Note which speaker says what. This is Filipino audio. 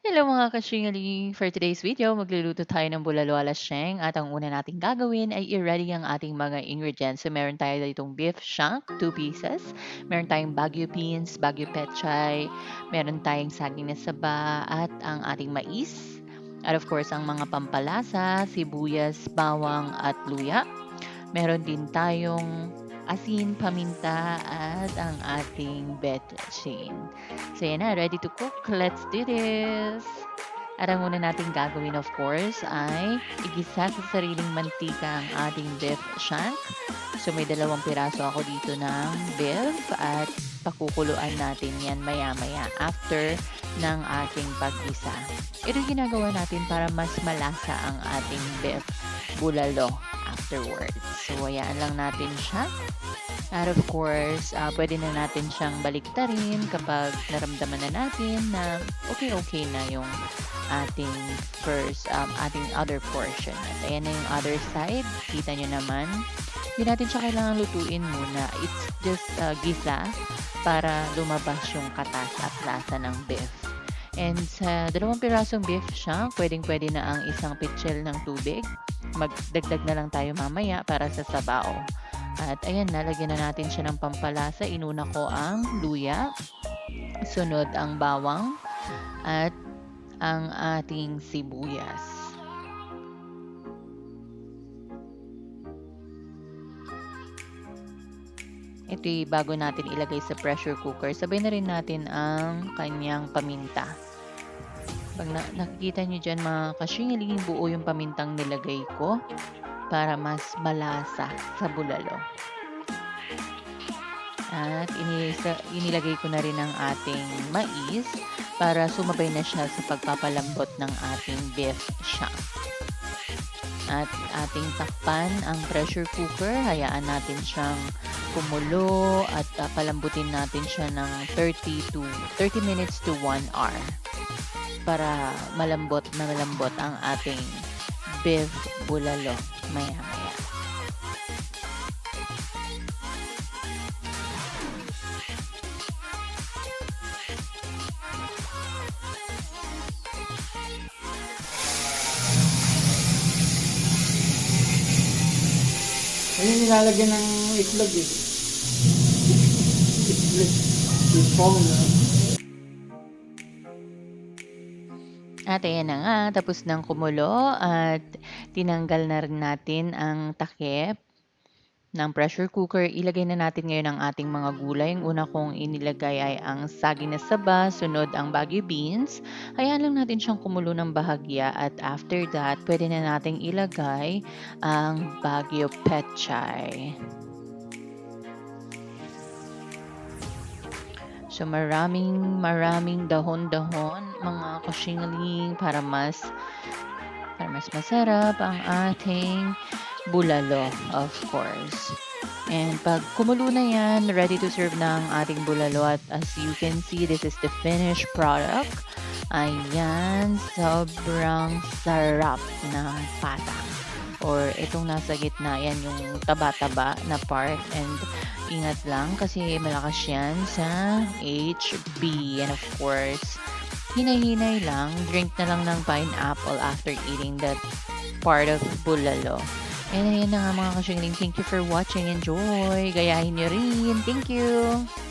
Speaker 1: Hello mga ka-shingling! For today's video, magluluto tayo ng bulalo sheng at ang una nating gagawin ay i-ready ang ating mga ingredients. So meron tayo ditong beef shank, 2 pieces. Meron tayong baguio beans, baguio pechay, meron tayong saging na saba at ang ating mais. At of course, ang mga pampalasa, sibuyas, bawang at luya. Meron din tayong asin, paminta, at ang ating betchin. So yan na, ready to cook. Let's do this! At ang una nating gagawin of course ay igisa sa sariling mantika ang ating beef shank. So may dalawang piraso ako dito ng beef at pakukuluan natin yan maya-maya after ng ating paggisa. Ito ginagawa natin para mas malasa ang ating beef bulalo afterwards. So, hayaan lang natin siya. At of course, uh, pwede na natin siyang baliktarin kapag naramdaman na natin na okay-okay na yung ating first, um, ating other portion. At ayan na yung other side. Kita nyo naman. Hindi natin siya kailangan lutuin muna. It's just uh, gisa para lumabas yung katas at lasa ng beef. And sa dalawang pirasong beef siya, pwedeng-pwede na ang isang pitchel ng tubig. Magdagdag na lang tayo mamaya para sa sabaw. At ayan, nalagyan na natin siya ng pampalasa. Inuna ko ang luya, sunod ang bawang, at ang ating sibuyas. Ito'y bago natin ilagay sa pressure cooker. Sabay na rin natin ang kanyang paminta. Pag na nakikita nyo dyan mga kashingiling, buo yung pamintang nilagay ko para mas malasa sa bulalo. At inilagay ko na rin ang ating mais para sumabay na siya sa pagpapalambot ng ating beef shank. At ating takpan ang pressure cooker. Hayaan natin siyang kumulo at uh, palambutin natin siya ng 30 to 30 minutes to 1 hour para malambot na malambot ang ating beef bulalo. Maya
Speaker 2: Ayun nilalagyan ng itlog eh. Itlog. Na.
Speaker 1: At ayan na nga, tapos ng kumulo at tinanggal na rin natin ang takip ng pressure cooker. Ilagay na natin ngayon ang ating mga gulay. Ang una kong inilagay ay ang saging na saba, sunod ang baguio beans. Hayaan lang natin siyang kumulo ng bahagya at after that, pwede na nating ilagay ang baguio pechay. So maraming maraming dahon-dahon mga kasingaling para mas para mas masarap ang ating bulalo of course. And pag kumulo na yan, ready to serve na ang ating bulalo. At as you can see, this is the finished product. Ayan, sobrang sarap ng patang or itong nasa gitna, yan yung taba-taba na part. And ingat lang kasi malakas yan sa HB and of course hinay-hinay lang. Drink na lang ng pineapple after eating that part of bulalo and ayan na nga mga kasyangling thank you for watching. Enjoy. Gayahin nyo rin. Thank you